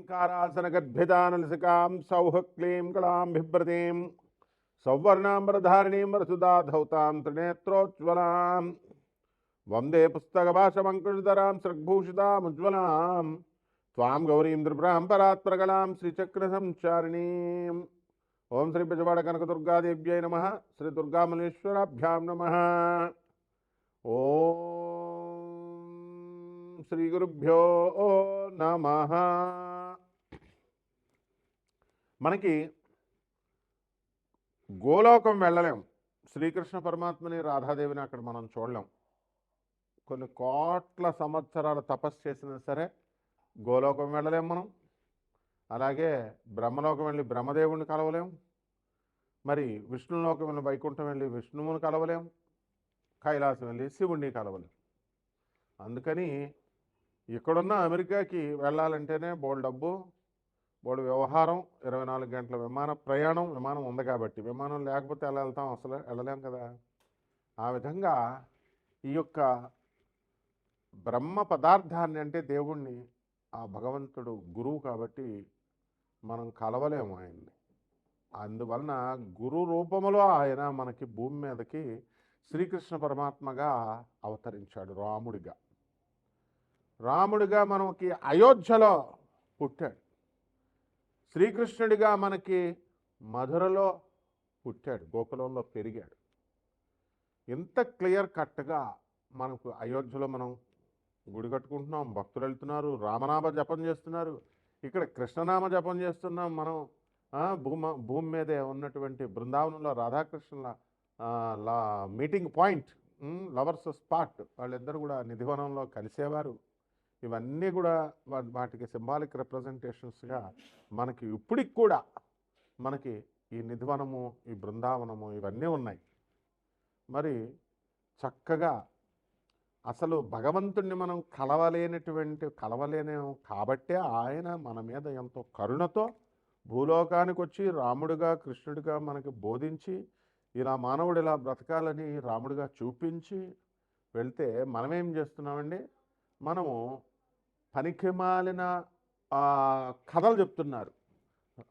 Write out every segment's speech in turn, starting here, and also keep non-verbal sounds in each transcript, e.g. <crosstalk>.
ఓంకారాసనగర్భిదానలసికాం సౌహ క్లీం కళాం బిభ్రతీం సౌవర్ణాంబరధారిణీం రసుదాధౌతాం త్రినేత్రోజ్వలాం వందే పుస్తకభాషమంకుశధరాం సృగ్భూషితాముజ్వలాం త్వాం గౌరీం త్రిపురాం పరాత్ప్రగళాం శ్రీచక్రసంచారిణీం ఓం శ్రీ పిజవాడ కనకదుర్గాదేవ్యై నమ శ్రీ దుర్గామలేశ్వరాభ్యాం నమ ఓం శ్రీ గురుభ్యో నమ మనకి గోలోకం వెళ్ళలేం. శ్రీకృష్ణ పరమాత్మని రాధాదేవిని అక్కడ మనం చూడలేం. కొన్ని కోట్ల సంవత్సరాలు తపస్సు చేసినా సరే గోలోకం వెళ్ళలేం మనం. అలాగే బ్రహ్మలోకం వెళ్ళి బ్రహ్మదేవుని కలవలేం. మరి విష్ణులోకం వెళ్ళి వైకుంఠం వెళ్ళి విష్ణువుని కలవలేం. కైలాసం వెళ్ళి శివుణ్ణి కలవలేం. అందుకని ఇక్కడున్న అమెరికాకి వెళ్ళాలంటేనే బోల్ డబ్బు వాడు వ్యవహారం ఇరవై నాలుగు గంటల విమాన ప్రయాణం విమానం ఉంది కాబట్టి విమానం లేకపోతే ఎలా వెళ్తాం? అసలు వెళ్ళలేం కదా. ఆ విధంగా ఈ యొక్క బ్రహ్మ పదార్థాన్ని అంటే దేవుణ్ణి ఆ భగవంతుడు గురువు కాబట్టి మనం కలవలేము ఆయన్ని. అందువలన గురు రూపములో ఆయన మనకి భూమి మీదకి శ్రీకృష్ణ పరమాత్మగా అవతరించాడు రాముడిగా. రాముడిగా మనకి అయోధ్యలో పుట్టాడు. శ్రీకృష్ణుడిగా మనకి మధురలో పుట్టాడు గోకులంలో పెరిగాడు. ఇంత క్లియర్ కట్గా మనకు అయోధ్యలో మనం గుడి కట్టుకుంటున్నాం భక్తులు వెళ్తున్నారు రామనామ జపం చేస్తున్నారు ఇక్కడ కృష్ణనామ జపం చేస్తున్నాం మనం భూమ భూమి మీదే ఉన్నటువంటి బృందావనంలో రాధాకృష్ణుల లా మీటింగ్ పాయింట్ లవర్స్ స్పాట్ వాళ్ళిద్దరు కూడా నిధివనంలో కలిసేవారు. ఇవన్నీ కూడా వాటికి సింబాలిక్ రిప్రజెంటేషన్స్గా మనకి ఇప్పటికి కూడా మనకి ఈ నిధివనము ఈ బృందావనము ఇవన్నీ ఉన్నాయి. మరి చక్కగా అసలు భగవంతుణ్ణి మనం కలవలేనటువంటి కలవలేనేమో కాబట్టే ఆయన మన మీద ఎంతో కరుణతో భూలోకానికి వచ్చి రాముడిగా కృష్ణుడిగా మనకి బోధించి ఇలా మానవుడు ఇలా బ్రతకాలని రాముడిగా చూపించి వెళ్తే మనమేం చేస్తున్నామండి? మనము పనికిమాలిన కథలు చెప్తున్నారు.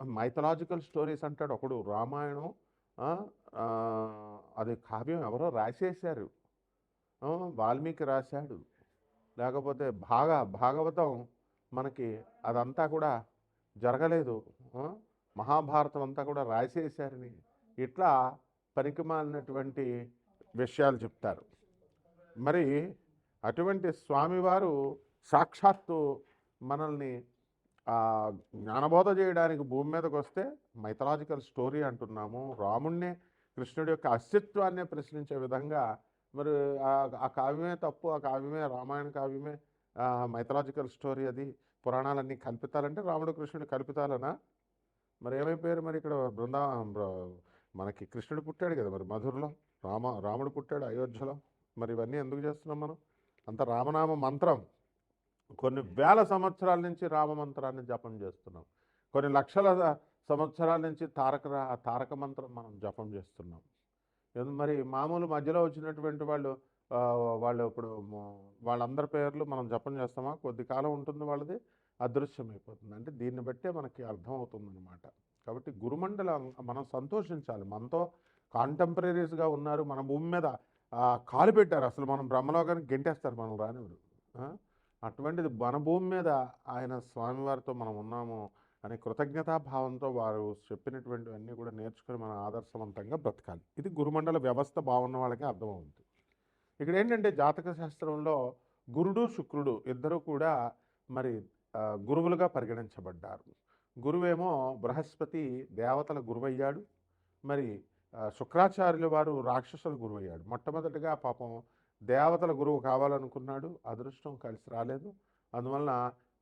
మైథలాజికల్ స్టోరీస్ అంటాడు ఒకడు రామాయణం అది కావ్యం ఎవరో రాసేశారు. వాల్మీకి రాశాడు. లేకపోతే భాగ భాగవతం మనకి అదంతా కూడా జరగలేదు. మహాభారతం అంతా కూడా రాసేశారని ఇట్లా పనికిమాలినటువంటి విషయాలు చెప్తారు. మరి అటువంటి స్వామివారు సాక్షాత్తు మనల్ని జ్ఞానబోధ చేయడానికి భూమి మీదకి వస్తే మైథలాజికల్ స్టోరీ అంటున్నాము. రాముణ్ణే కృష్ణుడి యొక్క అస్తిత్వాన్నే ప్రశ్నించే విధంగా మరి ఆ- కావ్యమే తప్పు ఆ కావ్యమే రామాయణ కావ్యమే మైథలాజికల్ స్టోరీ అది. పురాణాలన్నీ కల్పితాలంటే రాముడు కృష్ణుడు కల్పితాలనా? మరి ఏమైపోయారు మరి ఇక్కడ? బృందా బ్ర- మనకి కృష్ణుడు పుట్టాడు కదా మరి మధురలో రామ రాముడు పుట్టాడు అయోధ్యలో. మరి ఇవన్నీ ఎందుకు చేస్తున్నాం మనం? అంత రామనామ మంత్రం. కొన్ని వేల సంవత్సరాల నుంచి రామ మంత్రాన్ని జపం చేస్తున్నాం. కొన్ని లక్షల సంవత్సరాల నుంచి తారక రా- తారక మంత్రం మనం జపం చేస్తున్నాం. ఎందు- మరి మామూలు మధ్యలో వచ్చినటువంటి వాళ్ళు వాళ్ళు ఇప్పుడు వాళ్ళందరి పేర్లు మనం జపం చేస్తామా? కొద్ది కాలం ఉంటుంది వాళ్ళది అదృశ్యమైపోతుంది. అంటే దీన్ని బట్టే మనకి అర్థమవుతుంది అనమాట కాబట్టి గురుమండల మనం సంతోషించాలి. మనతో కాంటెంపరీస్గా ఉన్నారు మన భూమి మీద కాలు పెట్టారు. అసలు మనం బ్రహ్మలోకానికి గెంటేస్తారు మనం రానివారు? అటువంటిది వనభూమి మీద ఆయన స్వామివారితో మనం ఉన్నాము అనే కృతజ్ఞతాభావంతో వారు చెప్పినటువంటివన్నీ కూడా నేర్చుకుని మనం ఆదర్శవంతంగా బ్రతకాలి. ఇది గురుమండల వ్యవస్థ బాగున్న వాళ్ళకి అర్థమవుతుంది. ఇక్కడ ఏంటంటే జాతక శాస్త్రంలో గురుడు శుక్రుడు ఇద్దరు కూడా మరి గురువులుగా పరిగణించబడ్డారు. గురువేమో బృహస్పతి దేవతల గురువయ్యాడు. మరి శుక్రాచార్యుల వారు రాక్షసుల గురువయ్యాడు. మొట్టమొదటిగా పాపం దేవతల గురువు కావాలనుకున్నాడు అదృష్టం కలిసి రాలేదు. అందువలన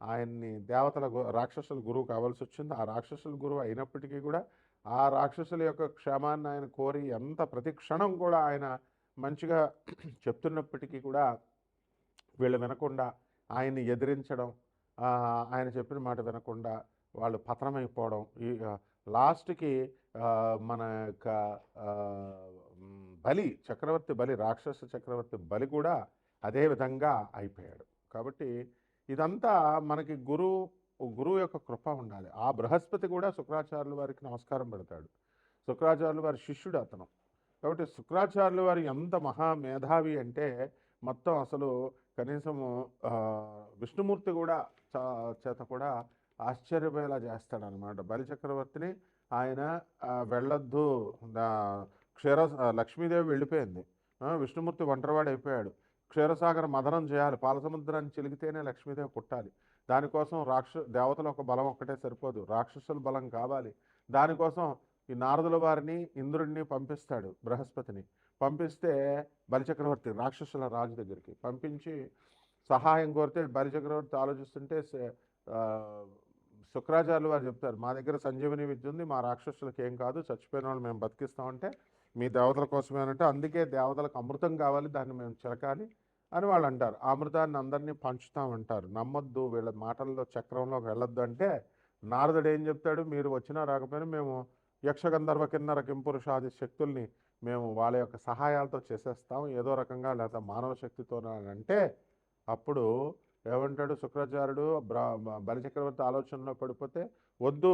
ఆయన్ని దేవతల రాక్షసుల గురువు కావాల్సి వచ్చింది. ఆ రాక్షసుల గురువు అయినప్పటికీ కూడా ఆ రాక్షసుల యొక్క క్షేమాన్ని ఆయన కోరి ఎంత ప్రతి క్షణం కూడా ఆయన మంచిగా <clears throat> చెప్తున్నప్పటికీ కూడా వీళ్ళు వినకుండా ఆయన్ని ఎదిరించడం ఆయన చెప్పిన మాట వినకుండా వాళ్ళు పతనమైపోవడం ఈ లాస్ట్కి మన యొక్క బలి చక్రవర్తి బలి రాక్షస చక్రవర్తి బలి కూడా అదే విధంగా అయిపోయాడు. కాబట్టి ఇదంతా మనకి గురువు గురువు యొక్క కృప ఉండాలి. ఆ బృహస్పతి కూడా శుక్రాచార్యుల వారికి నమస్కారం పెడతాడు. శుక్రాచార్యుల వారి శిష్యుడు అతను. కాబట్టి శుక్రాచార్యుల వారు ఎంత మహా మేధావి అంటే మొత్తం అసలు కనీసము విష్ణుమూర్తి కూడా చేత కూడా ఆశ్చర్యపోయేలా చేస్తాడనమాట బలిచక్రవర్తిని ఆయన వెళ్ళొద్దు క్షీర లక్ష్మీదేవి వెళ్ళిపోయింది. విష్ణుమూర్తి ఒంటరివాడు అయిపోయాడు క్షీరసాగర మదనం చేయాలి. పాలసముద్రాన్ని చిలిగితేనే లక్ష్మీదేవి పుట్టాలి. దానికోసం రాక్ష దేవతల ఒక బలం ఒక్కటే సరిపోదు. రాక్షసుల బలం కావాలి. దానికోసం ఈ నారదుల వారిని ఇంద్రుడిని పంపిస్తాడు బృహస్పతిని. పంపిస్తే బలిచక్రవర్తి రాక్షసుల రాజు దగ్గరికి పంపించి సహాయం కోరితే బలిచక్రవర్తి ఆలోచిస్తుంటే శుక్రాచార్యులు వారు చెప్తారు మా దగ్గర సంజీవని విద్య ఉంది మా రాక్షసులకు ఏం కాదు చచ్చిపోయిన వాళ్ళు మేము బతికిస్తామంటే మీ దేవతల కోసమే అంటే అందుకే దేవతలకు అమృతం కావాలి దాన్ని మేము చిలకాలి అని వాళ్ళు అంటారు. ఆ అమృతాన్ని అందరినీ పంచుతామంటారు నమ్మొద్దు వీళ్ళ మాటల్లో చక్రంలోకి వెళ్ళొద్దు అంటే నారదుడు ఏం చెప్తాడు? మీరు వచ్చినా రాకపోయినా మేము యక్షగంధర్వ కిన్నర కింపురుషాది శక్తుల్ని మేము వాళ్ళ యొక్క సహాయాలతో చేసేస్తాం. ఏదో రకంగా లేదా మానవ శక్తితో అంటే అప్పుడు ఏమంటాడు శుక్రాచార్యుడు? బ్రా బలిచక్రవర్తి ఆలోచనలో పడిపోతే వద్దు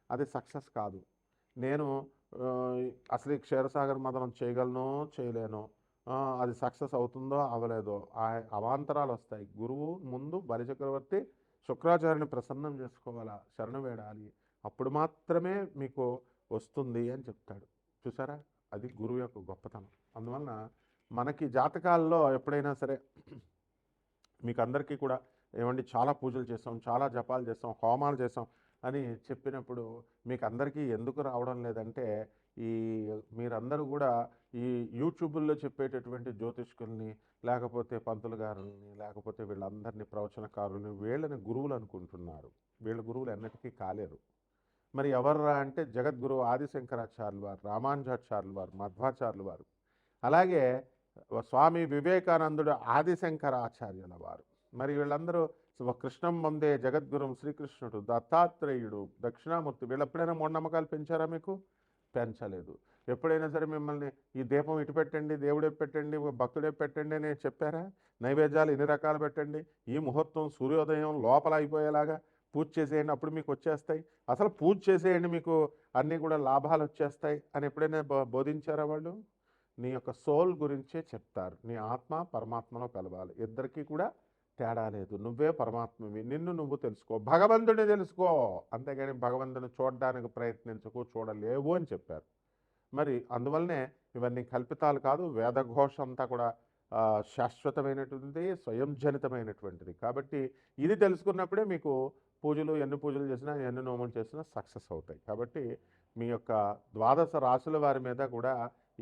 అది సక్సెస్ కాదు. నేను అసలు ఈ క్షీరసాగర్ మదనం చేయగలను చేయలేను అది సక్సెస్ అవుతుందో అవ్వలేదో ఆ అవాంతరాలు వస్తాయి. గురువు ముందు బలిచక్రవర్తి శుక్రాచార్యుని ప్రసన్నం చేసుకోవాలా? శరణ వేడాలి. అప్పుడు మాత్రమే మీకు వస్తుంది అని చెప్తాడు. చూసారా? అది గురువు యొక్క గొప్పతనం. అందువలన మనకి జాతకాల్లో ఎప్పుడైనా సరే మీకు అందరికీ కూడా ఏమండి చాలా పూజలు చేస్తాం చాలా జపాలు చేస్తాం హోమాలు చేస్తాం. అని చెప్పినప్పుడు మీకు అందరికీ ఎందుకు రావడం లేదంటే ఈ మీరందరూ కూడా ఈ యూట్యూబుల్లో చెప్పేటటువంటి జ్యోతిష్కుల్ని లేకపోతే పంతులు గారుల్ని లేకపోతే వీళ్ళందరినీ ప్రవచనకారుల్ని వీళ్ళని గురువులు అనుకుంటున్నారు. వీళ్ళ గురువులు ఎన్నటికీ కాలేరు. మరి ఎవర్రా అంటే జగద్గురువు ఆదిశంకరాచార్యులు వారు రామానుజాచార్యులు వారు మధ్వాచార్యులు. వారు అలాగే స్వామి వివేకానందుడు ఆదిశంకరాచార్యుల వారు మరి వీళ్ళందరూ కృష్ణం వందే జగద్గురం శ్రీకృష్ణుడు దత్తాత్రేయుడు దక్షిణామూర్తి వీళ్ళు ఎప్పుడైనా మూఢనమ్మకాలు పెంచారా మీకు? పెంచలేదు. ఎప్పుడైనా సరే మిమ్మల్ని ఈ దీపం ఇటు పెట్టండి దేవుడే పెట్టండి భక్తుడే పెట్టండి అని చెప్పారా? నైవేద్యాలు ఎన్ని రకాలు పెట్టండి? ఈ ముహూర్తం సూర్యోదయం లోపల అయిపోయేలాగా పూజ చేసేయండి అప్పుడు మీకు వచ్చేస్తాయి. అసలు పూజ చేసేయండి మీకు అన్నీ కూడా లాభాలు వచ్చేస్తాయి అని ఎప్పుడైనా బో- బోధించారా వాళ్ళు? నీ యొక్క సోల్ గురించే చెప్తారు. నీ ఆత్మ పరమాత్మలో కలవాలి. ఇద్దరికీ కూడా తేడా లేదు. నువ్వే పరమాత్మవి. నిన్ను నువ్వు తెలుసుకో. భగవంతుడిని తెలుసుకో. అంతేగాని భగవంతుని చూడడానికి ప్రయత్నించకు చూడలేవు అని చెప్పారు. మరి అందువల్లనే ఇవన్నీ కల్పితాలు కాదు వేదఘోష అంతా కూడా శాశ్వతమైనటువంటిది స్వయం జనితమైనటువంటిది కాబట్టి ఇది తెలుసుకున్నప్పుడే మీకు పూజలు ఎన్ని పూజలు చేసినా ఎన్ని నోములు చేసినా సక్సెస్ అవుతాయి. కాబట్టి మీ యొక్క ద్వాదశ రాశుల వారి మీద కూడా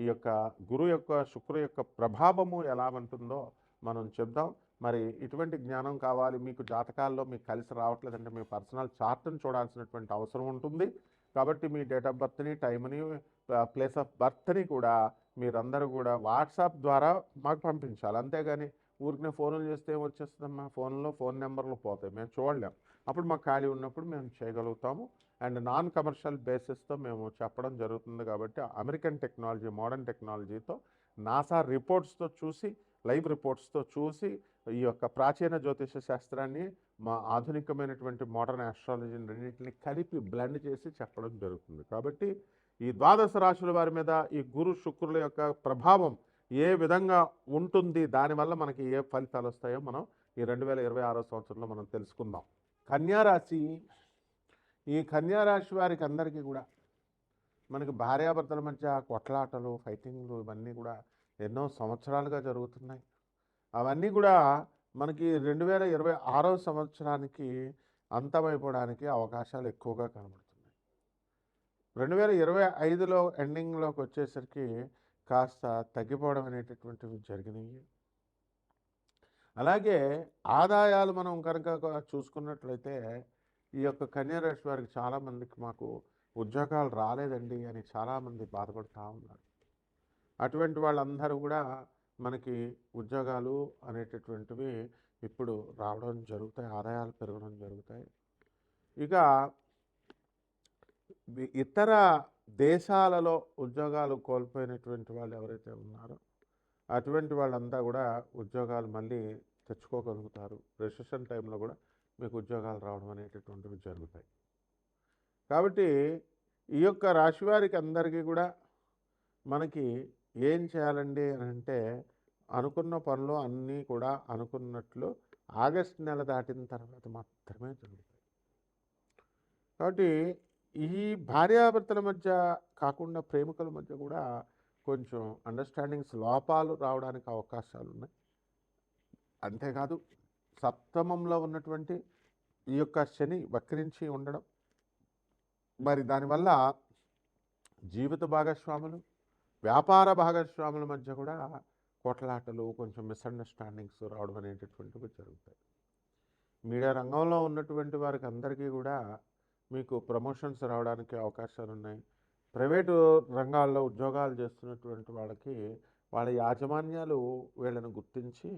ఈ యొక్క గురు యొక్క శుక్రు యొక్క ప్రభావము ఎలా ఉంటుందో మనం చెప్దాం. మరి ఇటువంటి జ్ఞానం కావాలి మీకు జాతకాల్లో మీకు కలిసి రావట్లేదంటే మీ పర్సనల్ చార్ట్ని చూడాల్సినటువంటి అవసరం ఉంటుంది. కాబట్టి మీ డేట్ ఆఫ్ బర్త్ని టైంని ప్లేస్ ఆఫ్ బర్త్ని కూడా మీరందరూ కూడా వాట్సాప్ ద్వారా మాకు పంపించాలి. అంతేగాని ఊరికనే ఫోన్లు చేస్తే వచ్చేస్తుందమ్మా ఫోన్లో ఫోన్ నెంబర్లు పోతాయి. మేము చూడలేం. అప్పుడు మాకు ఖాళీ ఉన్నప్పుడు మేము చేయగలుగుతాము. అండ్ నాన్ కమర్షియల్ బేసిస్తో మేము చెప్పడం జరుగుతుంది కాబట్టి అమెరికన్ టెక్నాలజీ మోడర్న్ టెక్నాలజీతో నాసా రిపోర్ట్స్తో చూసి లైవ్ రిపోర్ట్స్తో చూసి ఈ యొక్క ప్రాచీన జ్యోతిష శాస్త్రాన్ని మా ఆధునికమైనటువంటి మోడర్న్ ఆస్ట్రాలజీని రెండింటిని కలిపి బ్లెండ్ చేసి చెప్పడం జరుగుతుంది. కాబట్టి ఈ ద్వాదశ రాశుల వారి మీద ఈ గురు శుక్రుల యొక్క ప్రభావం ఏ విధంగా ఉంటుంది దానివల్ల మనకి ఏ ఫలితాలు వస్తాయో మనం ఈ రెండు వేల ఇరవై ఆరో సంవత్సరంలో మనం తెలుసుకుందాం. కన్యారాశి ఈ కన్యారాశి వారికి అందరికీ కూడా మనకి భార్యాభర్తల మధ్య కొట్లాటలు ఫైటింగ్లు ఇవన్నీ కూడా ఎన్నో సంవత్సరాలుగా జరుగుతున్నాయి. అవన్నీ కూడా మనకి రెండు వేల ఇరవై ఆరో సంవత్సరానికి అంతమైపోవడానికి అవకాశాలు ఎక్కువగా కనబడుతున్నాయి. రెండు వేల ఇరవై ఐదులో ఎండింగ్లోకి వచ్చేసరికి కాస్త తగ్గిపోవడం అనేటటువంటివి జరిగినాయి. అలాగే ఆదాయాలు మనం కనుక చూసుకున్నట్లయితే ఈ యొక్క కన్యారాశి వారికి చాలామందికి మాకు ఉద్యోగాలు రాలేదండి అని చాలామంది బాధపడుతూ ఉన్నారు. అటువంటి వాళ్ళందరూ కూడా మనకి ఉద్యోగాలు అనేటటువంటివి ఇప్పుడు రావడం జరుగుతాయి ఆదాయాలు పెరగడం జరుగుతాయి. ఇక ఇతర దేశాలలో ఉద్యోగాలు కోల్పోయినటువంటి వాళ్ళు ఎవరైతే ఉన్నారో అటువంటి వాళ్ళంతా కూడా ఉద్యోగాలు మళ్ళీ తెచ్చుకోగలుగుతారు. రిసెషన్ టైంలో కూడా మీకు ఉద్యోగాలు రావడం అనేటటువంటివి జరుగుతాయి. కాబట్టి ఈ యొక్క రాశి వారికి అందరికీ కూడా మనకి ఏం చేయాలండి అని అంటే అనుకున్న పనులు అన్నీ కూడా అనుకున్నట్లు ఆగస్ట్ నెల దాటిన తర్వాత మాత్రమే జరుగుతాయి. కాబట్టి ఈ భార్యాభర్తల మధ్య కాకుండా ప్రేమికుల మధ్య కూడా కొంచెం అండర్స్టాండింగ్స్ లోపాలు రావడానికి అవకాశాలు ఉన్నాయి అంతేకాదు సప్తమంలో ఉన్నటువంటి ఈ యొక్క శని వక్రించి ఉండడం. మరి దానివల్ల జీవిత భాగస్వాములు వ్యాపార భాగస్వాముల మధ్య కూడా కొట్లాటలు కొంచెం మిస్అండర్స్టాండింగ్స్ రావడం అనేటటువంటివి జరుగుతాయి. మీడియా రంగంలో ఉన్నటువంటి వారికి అందరికీ కూడా మీకు ప్రమోషన్స్ రావడానికి అవకాశాలు ఉన్నాయి. ప్రైవేటు రంగాల్లో ఉద్యోగాలు చేస్తున్నటువంటి వాళ్ళకి వాళ్ళ యాజమాన్యాలు వీళ్ళని గుర్తించి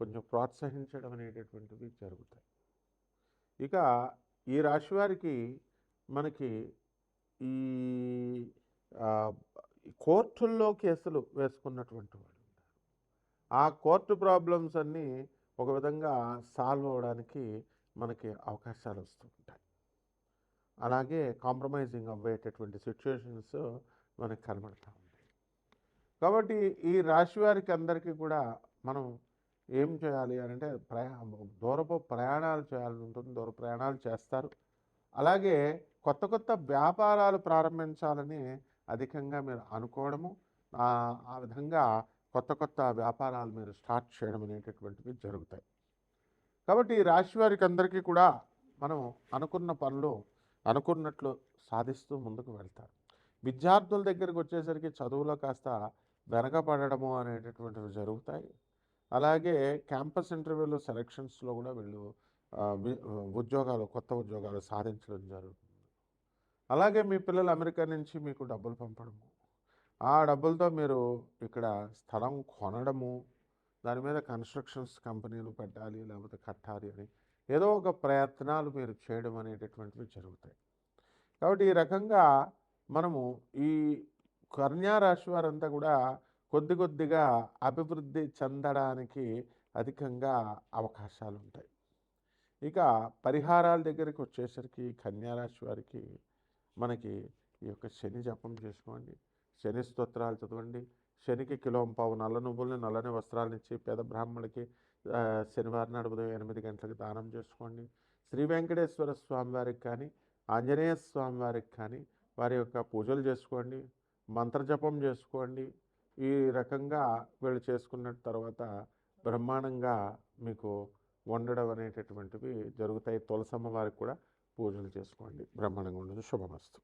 కొంచెం ప్రోత్సహించడం అనేటటువంటివి జరుగుతాయి. ఇక ఈ రాశి వారికి మనకి ఈ కోర్టుల్లో కేసులు వేసుకున్నటువంటి వాళ్ళు ఉన్నారు. ఆ కోర్టు ప్రాబ్లమ్స్ అన్నీ ఒక విధంగా సాల్వ్ అవ్వడానికి మనకి అవకాశాలు వస్తూ ఉంటాయి. అలాగే కాంప్రమైజింగ్ అవ్వేటటువంటి సిచ్యువేషన్స్ మనకు కనబడతా ఉంటాయి. కాబట్టి ఈ రాశి వారికి అందరికీ కూడా మనం ఏం చేయాలి అని అంటే ప్రయా దూరపు ప్రయాణాలు చేయాలని ఉంటుంది. దూర ప్రయాణాలు చేస్తారు. అలాగే కొత్త కొత్త వ్యాపారాలు ప్రారంభించాలని అధికంగా మీరు అనుకోవడము ఆ విధంగా కొత్త కొత్త వ్యాపారాలు మీరు స్టార్ట్ చేయడం అనేటటువంటివి జరుగుతాయి. కాబట్టి ఈ రాశి వారికి అందరికీ కూడా మనం అనుకున్న పనులు అనుకున్నట్లు సాధిస్తూ ముందుకు వెళ్తారు. విద్యార్థుల దగ్గరికి వచ్చేసరికి చదువులో కాస్త వెనకపడడము అనేటటువంటివి జరుగుతాయి. అలాగే క్యాంపస్ ఇంటర్వ్యూలు సెలక్షన్స్లో కూడా వీళ్ళు ఉద్యోగాలు కొత్త ఉద్యోగాలు సాధించడం జరుగుతుంది. అలాగే మీ పిల్లలు అమెరికా నుంచి మీకు డబ్బులు పంపడము. ఆ డబ్బులతో మీరు ఇక్కడ స్థలం కొనడము దాని మీద కన్స్ట్రక్షన్స్ కంపెనీలు పెట్టాలి లేకపోతే కట్టాలి అని ఏదో ఒక ప్రయత్నాలు మీరు చేయడం అనేటటువంటివి జరుగుతాయి. కాబట్టి ఈ రకంగా మనము ఈ కన్యా రాశి వారంతా కూడా కొద్ది కొద్దిగా అభివృద్ధి చెందడానికి అధికంగా అవకాశాలు ఉంటాయి ఇక పరిహారాల దగ్గరికి వచ్చేసరికి కన్యా రాశి వారికి మనకి ఈ యొక్క శని జపం చేసుకోండి. శని స్తోత్రాలు చదవండి. శనికి కిలోం పావు నల్ల నువ్వుల్ని నల్లని వస్త్రాలు ఇచ్చి పేద బ్రాహ్మణులకి శనివారం నాడు ఉదయం ఎనిమిది గంటలకు దానం చేసుకోండి. శ్రీ వెంకటేశ్వర స్వామి వారికి కానీ ఆంజనేయ స్వామి వారికి కానీ వారి యొక్క పూజలు చేసుకోండి. మంత్రజపం చేసుకోండి. ఈ రకంగా వీళ్ళు చేసుకున్న తర్వాత బ్రహ్మాండంగా మీకు వండడం అనేటటువంటివి జరుగుతాయి. తులసమ్మ వారికి కూడా పూజలు చేసుకోండి. బ్రహ్మాండంగా ఉండదు. శుభమస్తు.